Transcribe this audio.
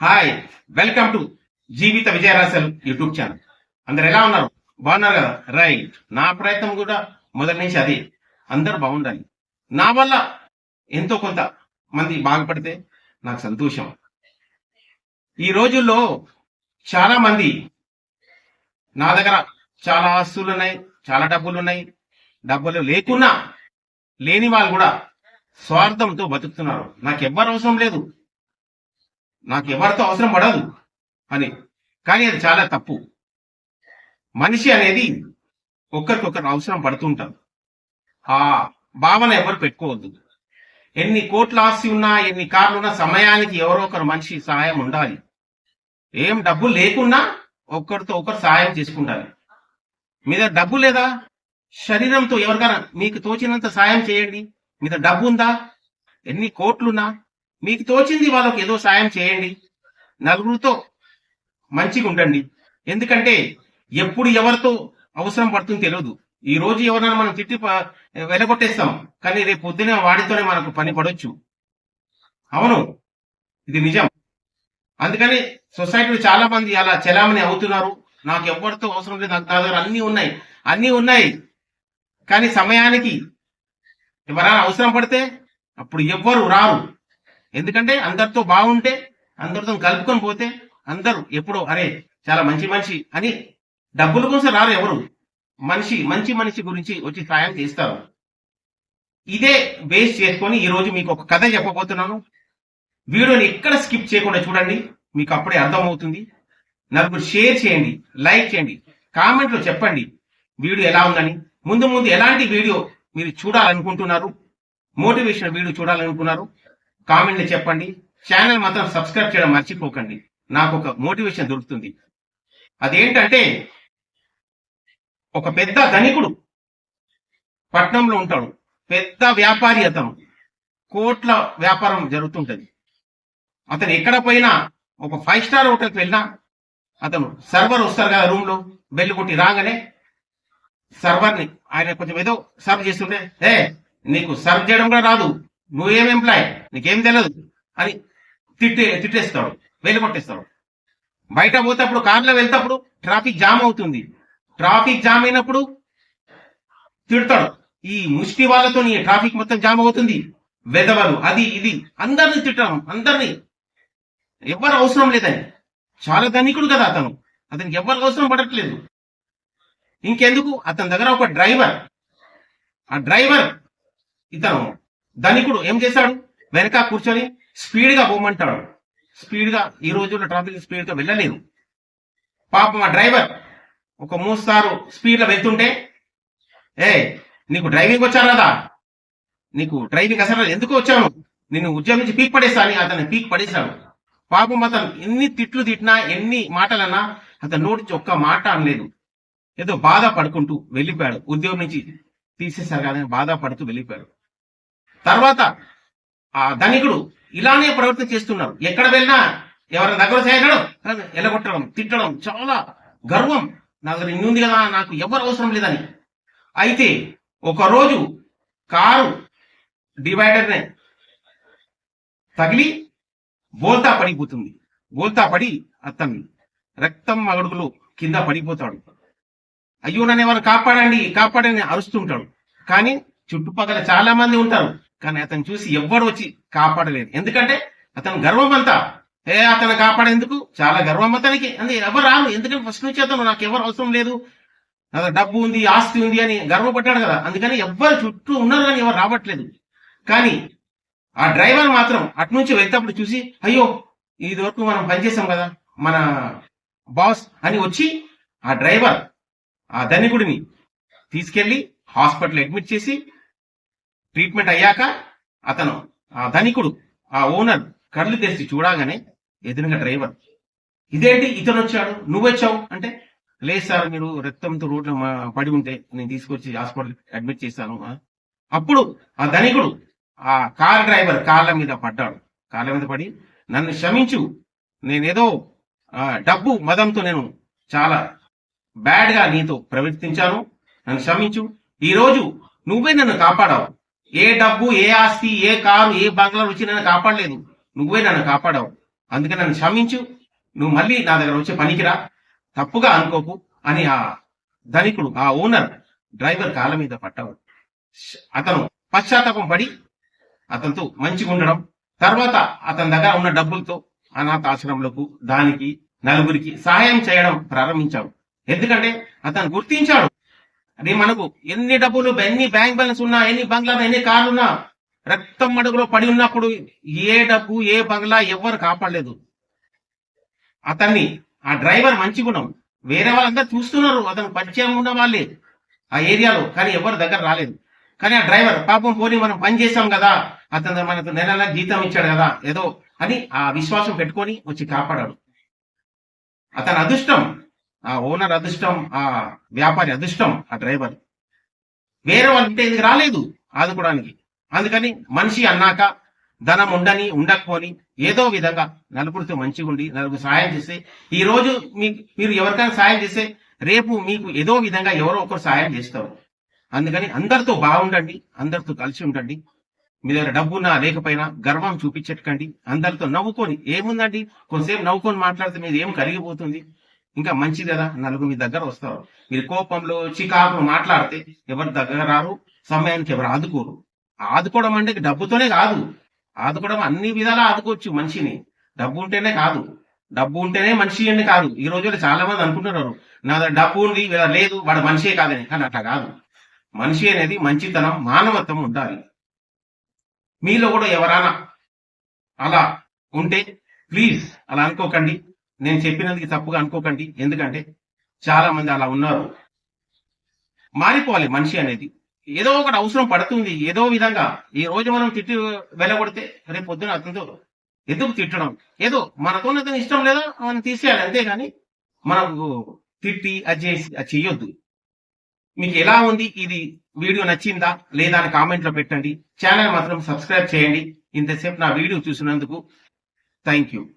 Hi welcome to జీవిత విజయరాశలు YouTube channel. అందరు ఎలా ఉన్నారు? బాగున్నారు కదా? రైట్. నా ప్రయత్నం కూడా మొదటి నుంచి అదే. అందరు బాగుండాలి. నా వల్ల ఎంతో కొంత మంది బాగుపడితే నాకు సంతోషం. ఈ రోజుల్లో చాలా మంది నా దగ్గర చాలా ఆస్తులు ఉన్నాయి చాలా డబ్బులు ఉన్నాయి. డబ్బులు లేకున్నా లేని వాళ్ళు కూడా స్వార్థంతో బతుకుతున్నారు. నాకు ఎవ్వరు అవసరం లేదు. నాకు ఎవరితో అవసరం పడదు అని. కానీ అది చాలా తప్పు. మనిషి అనేది ఒకరికొకరు అవసరం పడుతుంటారు ఆ భావన ఎవరు పెట్టుకోవద్దు. ఎన్ని కోట్ల ఆస్తి ఉన్నా ఎన్ని కార్లు ఉన్నా సమయానికి ఎవరో ఒకరు మనిషి సహాయం ఉండాలి. ఏం డబ్బు లేకున్నా ఒకరితో ఒకరు సహాయం చేసుకుంటారు. మీద డబ్బు లేదా? శరీరంతో ఎవరికైనా మీకు తోచినంత సాయం చేయండి. మీద డబ్బు ఉందా? ఎన్ని కోట్లున్నా మీకు తోచింది వాళ్ళకి ఏదో సాయం చేయండి. నలుగురితో మంచిగా ఉండండి ఎందుకంటే ఎప్పుడు ఎవరితో అవసరం పడుతుంది తెలియదు ఈ రోజు ఎవరైనా మనం తిట్టి వెలగొట్టేస్తాం కానీ రేపు పొద్దున వాడితోనే మనకు పని పడవచ్చు అవును. ఇది నిజం. అందుకని సొసైటీలో చాలా మంది అలా చలామణి అవుతున్నారు. నాకు ఎవరితో అవసరం లేదు. నాకు నా దగ్గర అన్ని ఉన్నాయి. అన్ని ఉన్నాయి. కానీ సమయానికి ఎవరైనా అవసరం పడితే అప్పుడు ఎవ్వరు రారు. ఎందుకంటే అందరితో బాగుంటే అందరితో కలుపుకొని పోతే అందరూ ఎప్పుడో అరే చాలా మంచి మనిషి అని డబ్బుల కోసం రారు ఎవరు. మనిషి మంచి మనిషి గురించి వచ్చి సాయం చేస్తారు. ఇదే బేస్ చేసుకొని ఈ రోజు మీకు ఒక కథ చెప్పబోతున్నాను. వీడియోని ఎక్కడ స్కిప్ చేయకుండా చూడండి మీకు అప్పుడే అర్థమవుతుంది. నలుగురు షేర్ చేయండి లైక్ చేయండి కామెంట్లో చెప్పండి వీడియో ఎలా ఉందని. ముందు ముందు ఎలాంటి వీడియో మీరు చూడాలనుకుంటున్నారు? మోటివేషన్ వీడియో చూడాలనుకున్నారు కామెంట్లు చెప్పండి. ఛానల్ మాత్రం సబ్స్క్రైబ్ చేయడం మర్చిపోకండి. నాకు ఒక మోటివేషన్ దొరుకుతుంది. అదేంటంటే ఒక పెద్ద ధనికుడు పట్నంలో ఉంటాడు. పెద్ద వ్యాపారి అతను. కోట్ల వ్యాపారం జరుగుతుంటది. అతను ఎక్కడ పోయినా ఒక ఫైవ్ స్టార్ హోటల్కి వెళ్ళినా అతను సర్వర్ వస్తారు కదా రూమ్లో బెల్లు కొట్టి రాగానే సర్వర్ని ఆయన కొంచెం ఏదో సర్వ్ చేస్తుంటే ఏ నీకు సర్వ్ చేయడం కూడా రాదు. నువ్వేం ఎంప్లాయ్ నీకేం తెలియదు అని తిట్టే తిట్టేస్తాడు వెళ్ళి కొట్టేస్తాడు బయట పోతేప్పుడు కార్లో వెళ్తేప్పుడు ట్రాఫిక్ జామ్ అవుతుంది. ట్రాఫిక్ జామ్ అయినప్పుడు తిడతాడు. ఈ ముష్టి వాళ్ళతో నీ ట్రాఫిక్ మొత్తం జామ్ అవుతుంది. వెదవలు అది ఇది. అందరిని తిట్టడం అందరిని. ఎవరు అవసరం లేదని. చాలా ధనికుడు కదా అతను. అతనికి ఎవరు అవసరం పడట్లేదు. ఇంకెందుకు? అతని దగ్గర ఒక డ్రైవర్. ఆ డ్రైవర్ ఇతను ధనికుడు ఏం చేశాడు? వెనక కూర్చొని స్పీడ్గా పోమంటాడు. స్పీడ్గా ఈ రోజుల్లో ట్రాఫిక్ స్పీడ్గా వెళ్ళలేదు. పాపం ఆ డ్రైవర్ ఒక మూసారు స్పీడ్లో వెళ్తుంటే ఏ నీకు డ్రైవింగ్ వచ్చారు కదా? నీకు డ్రైవింగ్ అసలు ఎందుకు వచ్చాను నిన్ను ఉద్యోగం నుంచి పీక్ పడేస్తా అని అతన్ని పీక్ పడేశాడు. పాపం అతను ఎన్ని తిట్లు తిట్టినా ఎన్ని మాటలన్నా అతను నోటి ఒక్క మాట అనలేదు. ఏదో బాధ పడుకుంటూ వెళ్ళిపోయాడు. ఉద్యోగం నుంచి తీసేశారు కానీ బాధ పడుతూ వెళ్ళిపోయాడు. తర్వాత ఆ ధనికుడు ఇలానే ప్రవర్తన చేస్తున్నారు. ఎక్కడ వెళ్ళినా ఎవరి దగ్గర చేయడం ఎలగొట్టడం తిట్టడం చాలా గర్వం నా దగ్గర ఇన్ని ఉంది కదా నాకు ఎవరు అవసరం లేదని. అయితే ఒక రోజు కారు డివైడర్ నే తగిలి బోల్తా పడిపోతుంది. బోల్తా పడి అతను రక్తం అడుగులు కింద పడిపోతాడు. అయ్యో నన్ను ఎవరు కాపాడండి కాపాడని అరుస్తుంటాడు కానీ చుట్టుపక్కల చాలా మంది ఉంటారు. కానీ అతను చూసి ఎవ్వరు వచ్చి కాపాడలేదు. ఎందుకంటే అతను గర్వం అంతా ఏ అతను కాపాడేందుకు? చాలా గర్వం అతనికి. అంటే ఎవరు రాను ఎందుకంటే ఫస్ట్ నుంచి అతను నాకు ఎవరు అవసరం లేదు. డబ్బు ఉంది ఆస్తి ఉంది అని గర్వపడ్డాడు కదా. అందుకని ఎవ్వరు చుట్టూ ఉన్నారు కానీ ఎవరు రావట్లేదు. కానీ ఆ డ్రైవర్ మాత్రం అటు నుంచి వెళ్తేప్పుడు చూసి అయ్యో ఇది వరకు మనం పనిచేసాం కదా మన బాస్ అని వచ్చి ఆ డ్రైవర్ ఆ ధనికుడిని తీసుకెళ్ళి హాస్పిటల్ అడ్మిట్ చేసి ట్రీట్మెంట్ అయ్యాక అతను ఆ ధనికుడు ఆ ఓనర్ కళ్ళు తెరిచి చూడగానే ఎదురుగా డ్రైవర్ ఇదేంటి? ఇతను వచ్చాడు. నువ్వు వచ్చావు. అంటే లేదు సార్ మీరు రక్తంతో రోడ్లో మా- పడి ఉంటే నేను తీసుకొచ్చి హాస్పిటల్ అడ్మిట్ చేశాను. అప్పుడు ఆ ధనికుడు ఆ కార్ డ్రైవర్ కాళ్ళ మీద పడ్డాడు. కాళ్ళ మీద పడి నన్ను క్షమించు. నేనేదో ఆ, డబ్బు మదంతో నేను చాలా బ్యాడ్గా నీతో ప్రవర్తించాను. నన్ను క్షమించు. ఈరోజు నువ్వే నన్ను కాపాడావు. ఏ డబ్బు ఏ ఆస్తి ఏ కారు ఏ బంగ్లా వచ్చి నన్ను కాపాడలేదు. నువ్వే నన్ను కాపాడావు. అందుకే నన్ను క్షమించు. నువ్వు మళ్ళీ నా దగ్గర వచ్చే పనికిరా. తప్పుగా అనుకోకు అని ఆ ధనికుడు ఆ ఓనర్ డ్రైవర్ కాళ్ళ మీద పట్టాడు అతను పశ్చాత్తాపం పడి అతనితో మంచిగా ఉండడం తర్వాత అతని దగ్గర ఉన్న డబ్బులతో అనాథ అనాథాశ్రమంలకు దానికి నలుగురికి సహాయం చేయడం ప్రారంభించాడు. ఎందుకంటే అతను గుర్తించాడు. అది మనకు ఎన్ని డబ్బులు ఎన్ని బ్యాంక్ బ్యాలెన్స్ ఉన్నా ఎన్ని బంగ్లా ఎన్ని కార్లు ఉన్నా రక్తం మడుగులో పడి ఉన్నప్పుడు ఏ డబ్బు ఏ బంగ్లా ఎవరు కాపాడలేదు. అతన్ని ఆ డ్రైవర్ మంచి గుణం వేరే వాళ్ళందరూ చూస్తున్నారు అతను పరిచయం ఉన్న వాళ్ళే ఆ ఏరియాలో కానీ ఎవరు దగ్గర రాలేదు. కానీ ఆ డ్రైవర్ పాపం పోనీ మనం పని చేసాం కదా అతను మనకు నెల నెల జీతం ఇచ్చాడు కదా ఏదో అని ఆ విశ్వాసం పెట్టుకొని వచ్చి కాపాడాడు. అతని అదృష్టం ఆ ఓనర్ అదృష్టం ఆ వ్యాపారి అదృష్టం ఆ డ్రైవర్ వేరే వాళ్ళ ఇంటి రాలేదు ఆదుకోవడానికి? అందుకని మనిషి అన్నాక ధనం ఉండని ఉండకపోని ఏదో విధంగా నలుగురితో మంచిగా ఉండి నలుగురు సహాయం చేస్తే ఈ రోజు మీకు మీరు ఎవరికైనా సహాయం చేస్తే రేపు మీకు ఏదో విధంగా ఎవరో ఒకరు సహాయం చేస్తారు. అందుకని అందరితో బాగుండండి అందరితో కలిసి ఉండండి. మీ దగ్గర డబ్బున్నా లేకపోయినా గర్వం చూపించకండి. అందరితో నవ్వుకొని ఏముందండి? కొంతసేపు నవ్వుకొని మాట్లాడితే మీద ఏం కరిగిపోతుంది? ఇంకా మంచిది కదా నలుగురు మీ దగ్గర వస్తారు. మీరు కోపంలో చికాకు మాట్లాడితే ఎవరి దగ్గర రారు సమయానికి ఎవరు ఆదుకోరు. ఆదుకోవడం అంటే డబ్బుతోనే కాదు. ఆదుకోవడం అన్ని విధాలా ఆదుకోవచ్చు మనిషిని. డబ్బు ఉంటేనే కాదు. డబ్బు ఉంటేనే మనిషి అని కాదు. ఈ రోజుల్లో చాలా మంది అనుకుంటున్నారు నా దగ్గర డబ్బు ఉంది లేదు వాడు మనిషే కాదని. కానీ అట్లా కాదు. మనిషి అనేది మంచితనం మానవత్వం ఉండాలి. మీలో కూడా ఎవరైనా అలా ఉంటే ప్లీజ్ అలా అనుకోకండి. నేను చెప్పినందుకు తప్పుగా అనుకోకండి. ఎందుకంటే చాలా మంది అలా ఉన్నారు. మారిపోవాలి మనిషి అనేది. ఏదో ఒకటి అవసరం పడుతుంది. ఏదో విధంగా ఈ రోజు మనం తిట్టి వెళ్ళగొడితే రేపు పొద్దున అతనితో ఎందుకు తిట్టడం? ఏదో మనతో అతను ఇష్టం లేదా మనం తీసేయాలి. అంతేగాని మనకు తిట్టి అది చేసి అది చెయ్యొద్దు. మీకు ఎలా ఉంది? ఇది వీడియో నచ్చిందా? లేదా అని కామెంట్లో పెట్టండి. ఛానల్ మాత్రం సబ్స్క్రైబ్ చేయండి. ఇంతసేపు నా వీడియో చూసినందుకు థ్యాంక్ యూ.